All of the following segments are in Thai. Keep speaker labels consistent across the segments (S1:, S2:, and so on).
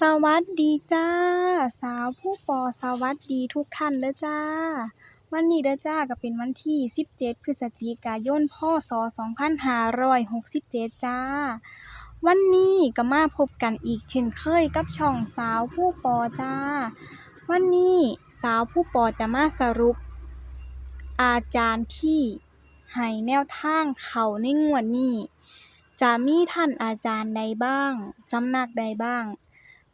S1: สวัสดีจ้า สาวผู้ปอสวัสดีทุกท่านเด้อจ้า วันนี้เด้อจ้าก็เป็นวันที่ 17 พฤศจิกายนพศ2567 จ้า วันนี้ก็มาพบกันอีกเช่นเคยกับช่องสาวผู้ปอจ้า วันนี้สาวผู้ปอจะมาสรุป อาจารย์ที่ให้แนวทางเขาในงวดนี้ จะมีท่านอาจารย์ใดบ้างสำนักใดบ้าง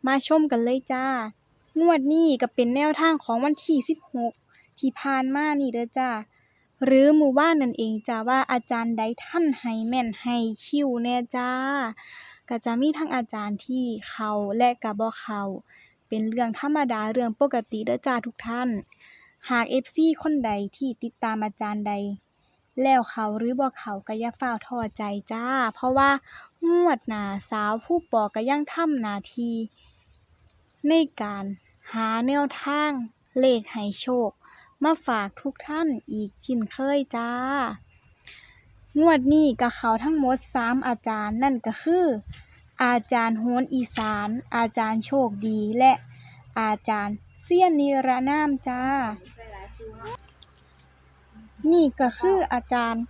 S1: มาชมกันเลยจ้า งวดนี้ก็เป็นแนวทางของวันที่ 16 ที่ผ่านมานี่เด้อจ้า หรือหมู่บ้านนั่นเองจ้าว่าอาจารย์ใดท่านให้แม่นให้คิวแน่จ้า ก็จะมีทั้งอาจารย์ที่เขาและก็บ่เขาเป็นเรื่องธรรมดาเรื่องปกติเด้อจ้าทุกท่าน หาก FC คนใดที่ติดตามอาจารย์ใด แล้วเขาหรือบ่เขาก็อย่าฟ้าวท้อใจจ้า เพราะว่างวดหนาสาวผู้ปอก็ยังทำหนาที ในการหาแนวทางเลขให้โชค มาฝากทุกท่านอีกชินเคยจ้า งวดนี้ก็เขาทั้งหมด 3 อาจารย์นั่นก็คือ อาจารย์โหนอีสาน อาจารย์โชคดีและอาจารย์เสี้ยนนิรนามจ้า นี่ก็คืออาจารย์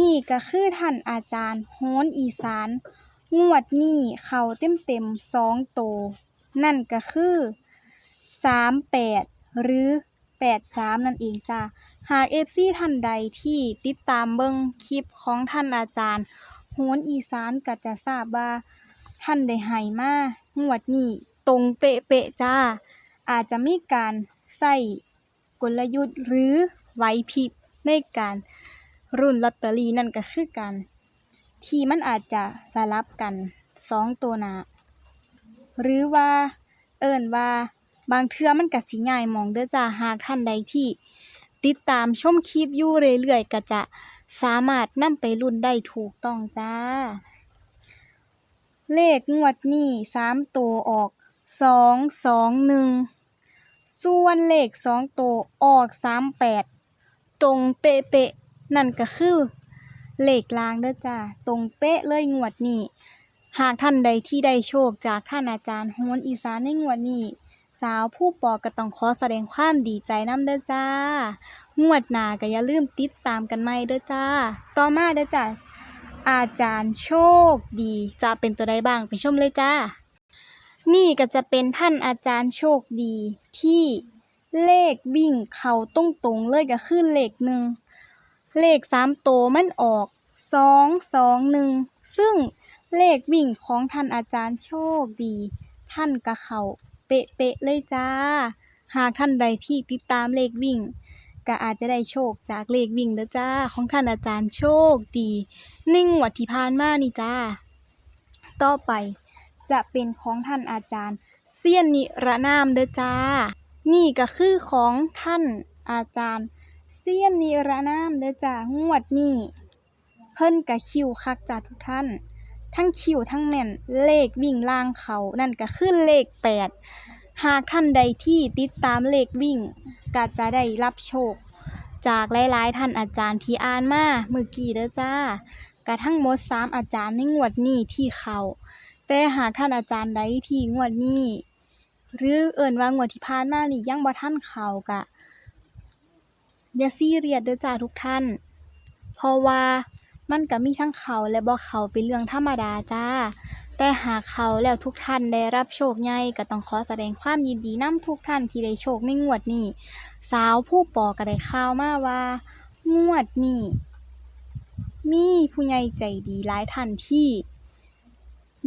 S1: นี่ก็คือท่านอาจารย์โหนอีสาน งวดนี้เขาเต็มเต็มสองโต นั่นก็คือสามแปดหรือแปดสามนั่นเองจ้าหากเอฟซีท่านใดที่ติดตามเบิ่งคลิปของท่านอาจารย์โหนอีสานก็จะทราบว่า ท่านได้ให้มางวดนี้ตรงเป๊ะๆจ้า อาจจะมีการใส่กลยุทธ์หรือไหวพริบในการรุ่นลอตเตอรี่นั่นก็คือการที่มันอาจจะสลับกันสองตัวหนา หรือว่าเอิ้นว่าบางเทื่อมันก็สิง่ายหมองเด้อจ้าหากท่านใดที่ ติดตามชมคลิปอยู่เรื่อยๆก็จะสามารถนำไปรุ่นได้ถูกต้องจ้า เลขงวดนี้สามตัวออกสองสองหนึ่งส่วนเลขสองตัวออกสามแปดตรงเป๊ะๆนั่นก็คือ เลขลางเด้อจ้าตรงเป๊ะเลยงวดนี้ หากท่านใดที่ได้โชคจากท่านอาจารย์โหนอีสานในงวดนี้ สาวผู้ปอก็ต้องขอแสดงความดีใจน้ำเด้อจ้า งวดหน้าก็อย่าลืมติดตามกันใหม่เด้อจ้า ต่อมาเด้อจ้าอาจารย์โชคดีจะเป็นตัวใดบ้างไปชมเลยจ้า นี่ก็จะเป็นท่านอาจารย์โชคดีที่เลขวิ่งเขาตรงๆเลยก็คือเลขหนึ่งเลขสามโตมันออกสองสองหนึ่งซึ่ง เลขวิ่งของท่านอาจารย์โชคดี ท่านก็เขาเป๊ะๆเลยจ้า หากท่านใดที่ติดตามเลขวิ่ง ก็อาจจะได้โชคจากเลขวิ่งเด้อจ้า ของท่านอาจารย์โชคดีในงวดที่ผ่านมานี่จ้า ต่อไปจะเป็นของท่านอาจารย์เซียนนิรนามเด้อจ้า นี่ก็คือของท่านอาจารย์เซียนนิรนามเด้อจ้างวดนี้ เพิ่นกะคิวคักจ้าทุกท่าน ทั้งคิวทั้งแม่นเลขวิ่งล่างเขานั่นก็คือเลขแปดหากท่านใดที่ติดตามเลขวิ่งก็จะได้รับโชค จากหลายๆ ท่านอาจารย์ที่อ่านมาเมื่อกี้เด้อจ้ากะทั้งหมดสามอาจารย์ในงวดนี้ที่เขาแต่หากท่านอาจารย์ใดที่งวดนี้ หรือเอิ่นว่างวดที่ผ่านมานี่ยังบ่ทันเขากะอย่าซีเรียสเด้อจ้าทุกท่าน เพราะว่า มันก็มีทั้งเขาและบ่เขาเป็นเรื่องธรรมดาจ้า แต่หากเขาแล้วทุกท่านได้รับโชคใหญ่ก็ต้องขอแสดงความยินดีนํทุกท่านที่ได้โชคในงวดนี้ สาวผู้ปอก็ได้ข่าวมาว่า งวดนี้มีผู้ใหญ่ใจดีหลายท่านที่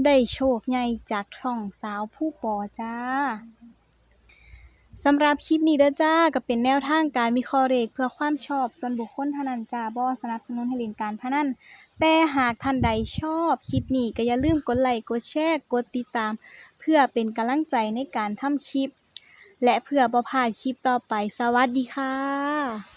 S1: ได้โชคใหญ่จากช่องสาวผู้ปอจ้า สำหรับคลิปนี้เด้อจ้าก็เป็นแนวทางการวิเคราะห์เลขเพื่อความชอบส่วนบุคคลเท่านั้นจ้าบ่สนับสนุนให้เล่นการพนันแต่หากท่านใดชอบคลิปนี้ก็อย่าลืมกดไลค์กดแชร์กดติดตาม เพื่อเป็นกำลังใจในการทำคลิป และเพื่อบ่พลาดคลิปต่อไปสวัสดีค่ะ